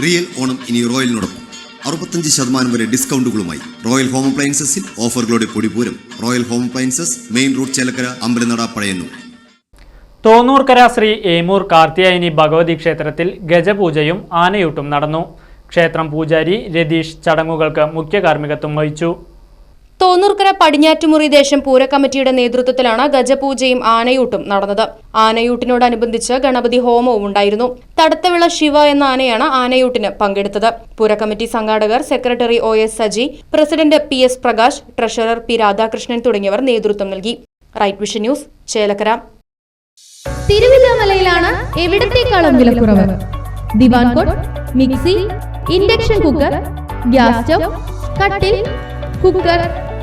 Real Onam ഇനി റോയലിനോടൊപ്പം. അറുപത്തഞ്ച് ശതമാനം വരെ ഡിസ്കൗണ്ടുകളുമായി റോയൽ ഹോം അപ്ലയൻസസിൽ ഓഫറുകളുടെ പൊടിപൂരം royal home appliances main road Chelakkara അമ്പലനട പഴയന്നൂർ. തോന്നൂർക്കര ശ്രീ ഏമൂർ കാർത്തിയായനി ഭഗവതി ക്ഷേത്രത്തിൽ ഗജപൂജയും ആനയൂട്ടും നടന്നു. ക്ഷേത്രം പൂജാരി രതീഷ് ചടങ്ങുകൾക്ക് മുഖ്യ കാർമ്മികത്വം വഹിച്ചു. തോന്നൂർക്കര പടിഞ്ഞാറ്റുമുറി ദേശം പൂരക്കമ്മിറ്റിയുടെ നേതൃത്വത്തിലാണ് ഗജപൂജയും ആനയൂട്ടും നടന്നത്. ആനയൂട്ടിനോടനുബന്ധിച്ച് ഗണപതി ഹോമവും ഉണ്ടായിരുന്നു. തടത്തവിള ശിവ എന്ന ആനയാണ് ആനയൂട്ടിന് പങ്കെടുത്തത്. പൂരക്കമ്മിറ്റി സംഘാടകർ secretary O S Saji president P S Prakash treasurer P Radhakrishnan തുടങ്ങിയവർ നേതൃത്വം നൽകി. Right vision news Chelakkara. തിരുവില്ലാമലയിലാണ് എവിടത്തേക്കാളും വിലക്കുറവ്? Divan cot mixie induction cooker gas stove കട്ടിൽ കുക്കർ